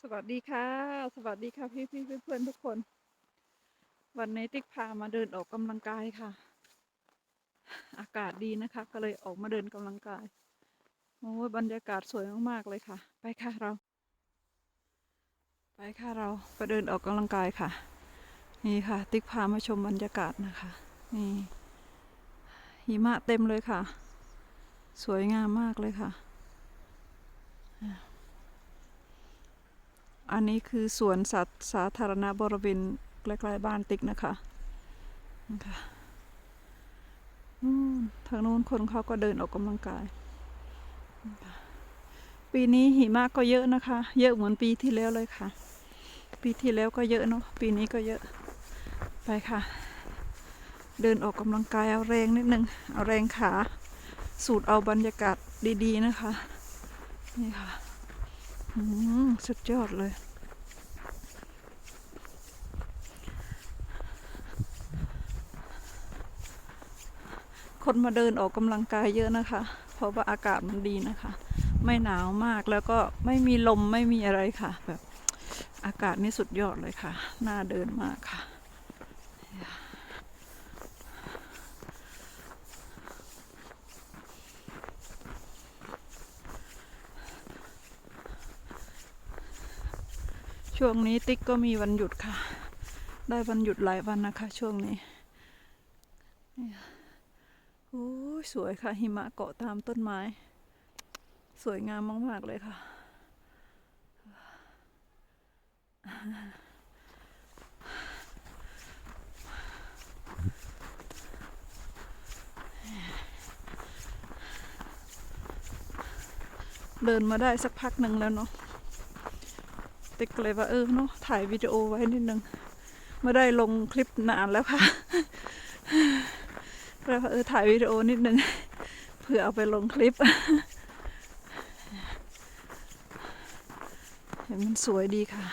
สวัสดีค่ะ สวัสดีค่ะพี่พี่เพื่อนทุกคน วันนี้ติ๊กพามาเดินออกกำลังกายค่ะ อากาศดีนะคะ ก็เลยออกมาเดินกำลังกายโอ้บรรยากาศสวยมากๆเลยค่ะ ไปค่ะเรา ไปค่ะเราไปเดินออกกำลังกายค่ะ นี่ค่ะ ติ๊กพามาชมบรรยากาศนะคะ นี่หิมะเต็มเลยค่ะ สวยงามมากเลยค่ะ อันนี้คือสวนสัตว์สาธารณะบริเวณใกล้ๆบ้านติ๊กนะคะนะคะทางโน้นคนเขาก็เดินออกกำลังกาย ปีนี้หิมะก็เยอะนะคะ เยอะเหมือนปีที่แล้วเลยค่ะ ปีที่แล้วก็เยอะเนาะปีนี้ก็เยอะไปค่ะ เดินออกกำลังกายเอาแรงนิดนึงเอาแรงขา สูดเอาบรรยากาศดีๆนะคะ นี่ค่ะ สุดยอดเลย คนมาเดินออกกำลังกายเยอะนะคะ เพราะว่าอากาศมันดีนะคะ ไม่หนาวมากแล้วก็ไม่มีลมไม่มีอะไรค่ะ แบบอากาศนี่สุดยอดเลยค่ะ น่าเดินมากค่ะ ช่วงนี้ติ๊กก็มีวันหยุดค่ะ ได้วันหยุดหลายวันนะคะ ช่วงนี้โอ้สวยค่ะ หิมะเกาะตามต้นไม้ สวยงามมากๆเลยค่ะ เดินมาได้สักพักหนึ่งแล้วเนาะ ติ๊กก็เลยว่าเออเนาะถ่ายวิดีโอไว้นิดนึงไม่ได้ลงคลิปนานแล้วค่ะก็เลยว่าเออถ่ายวิดีโอนิดนึงเพื่อเอาไปลงคลิปเห็นมันสวยดีค่ะ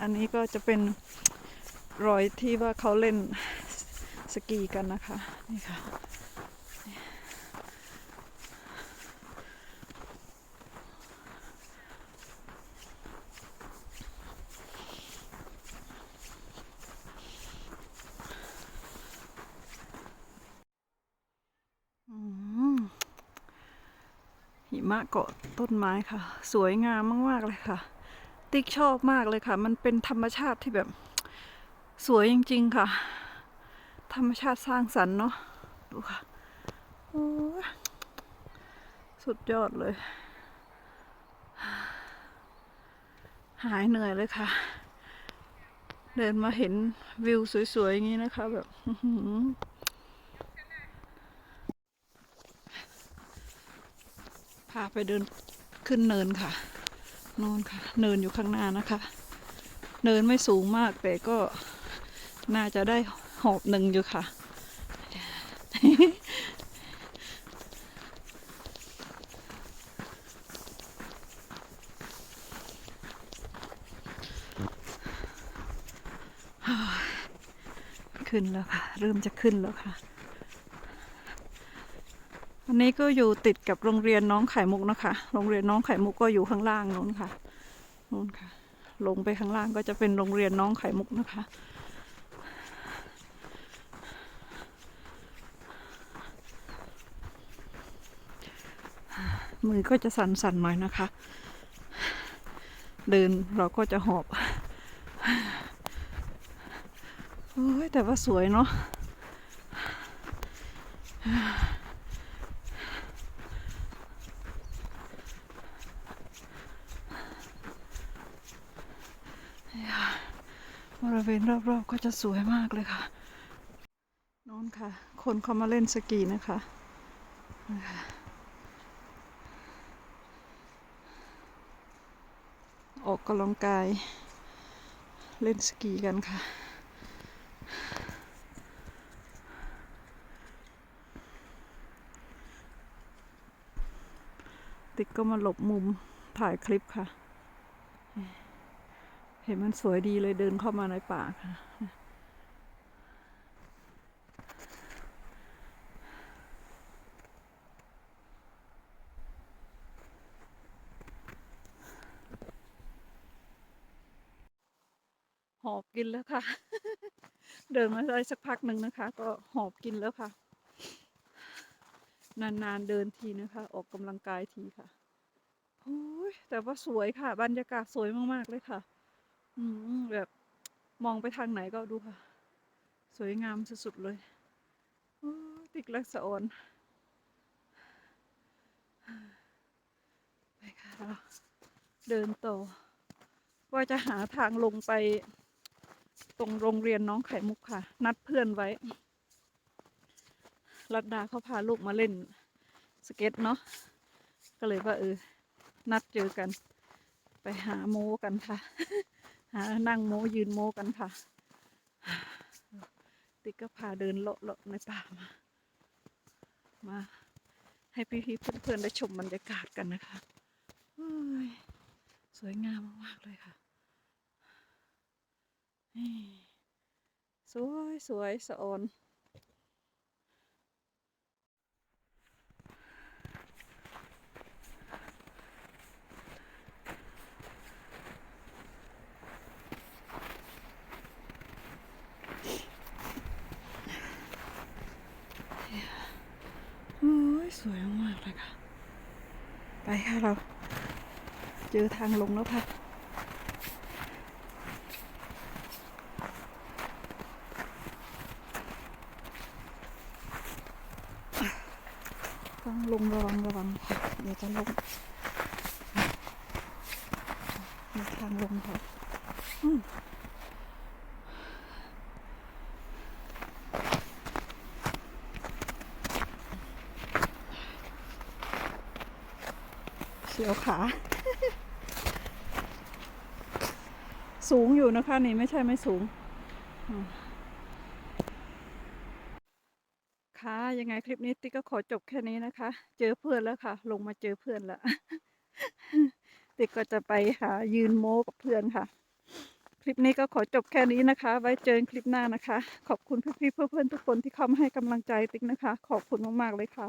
อันนี้ก็จะเป็นรอยที่ว่าเขาเล่นสกีกันนะคะ นี่ค่ะ มะเกาะต้นไม้ค่ะ สวยงามมากๆเลยค่ะ ติ๊กชอบมากเลยค่ะ มันเป็นธรรมชาติที่แบบ สวยจริง ๆ ค่ะ ธรรมชาติสร้างสรรค์เนาะดูค่ะโอ้สุดยอดเลย หายเหนื่อยเลยค่ะ เดินมาเห็นวิวสวย ๆ อย่างนี้นะคะ แบบอื้อหือ พาไปเดินขึ้นเนินค่ะนู่นค่ะ เนินอยู่ข้างหน้านะคะ เนินไม่สูงมากแต่ก็น่าจะได้หอบหนึ่งอยู่ค่ะ ขึ้นแล้วค่ะ เริ่มจะขึ้นแล้วค่ะ อันนี้ก็อยู่ติดกับโรงเรียนน้องไข่มุกนะคะ โรงเรียนน้องไข่มุกก็อยู่ข้างล่างนู้นค่ะนู้นค่ะ ลงไปข้างล่างก็จะเป็นโรงเรียนน้องไข่มุกนะคะ มือก็จะสั่นๆหน่อยนะคะ เดินเราก็จะหอบโอ้ยแต่ว่าสวยเนาะ บริเวณรอบๆก็จะสวยมากเลยค่ะน้นค่ะ คนเขามาเล่นสกีนะคะนะคะออกกำลังกาย เล่นสกีกันค่ะ ติ๊กก็มาหลบมุมถ่ายคลิปค่ะ เห็นมันสวยดีเลยเดินเข้ามาในป่าค่ะหอบกินแล้วค่ะ เดินมาได้สักพักหนึ่งนะคะ ก็หอบกินแล้วค่ะ นานๆเดินทีนะคะ ออกกำลังกายทีค่ะโอ้ยแต่ว่าสวยค่ะ บรรยากาศสวยมากๆเลยค่ะ อืมแบบมองไปทางไหนก็ดูค่ะ สวยงามสุดๆเลยติกลักษะออนไปค่ะเราเดินต่อว่าจะหาทางลงไป ตรงโรงเรียนน้องไข่มุกค่ะ นัดเพื่อนไว้ รัดดาเขาพาลูกมาเล่น สเก็ตเนาะก็เลยว่าเออ นัดเจอกัน ไปหาโมกันค่ะ นั่งโมยืนโมกันค่ะ ติ๊กก็พาเดินเลาะเลาะในป่ามา มาให้พี่ๆเพื่อนๆได้ชมบรรยากาศกันนะคะสวยงามมากๆเลยค่ะ สวยสวยสะออน วยมากๆเลยค่ะ ไปค่ะเรา เจอทางลงแล้วค่ะต้องลงระวังระวังค่ะเดี๋ยวจะลงมีทางลงค่ะ เสียวขา สูงอยู่นะคะ นี่ไม่ใช่ไม่สูง ค่ะ ยังไงคลิปนี้ติ๊กก็ขอจบแค่นี้นะคะ เจอเพื่อนแล้วค่ะ ลงมาเจอเพื่อนแล้ว ติ๊กก็จะไปหายืนโม้กับเพื่อนค่ะ คลิปนี้ก็ขอจบแค่นี้นะคะ ไว้เจอกันคลิปหน้านะคะ ขอบคุณพี่ๆเพื่อนๆทุกคนที่เข้ามาให้กำลังใจติ๊กนะคะ ขอบคุณมากๆเลยค่ะ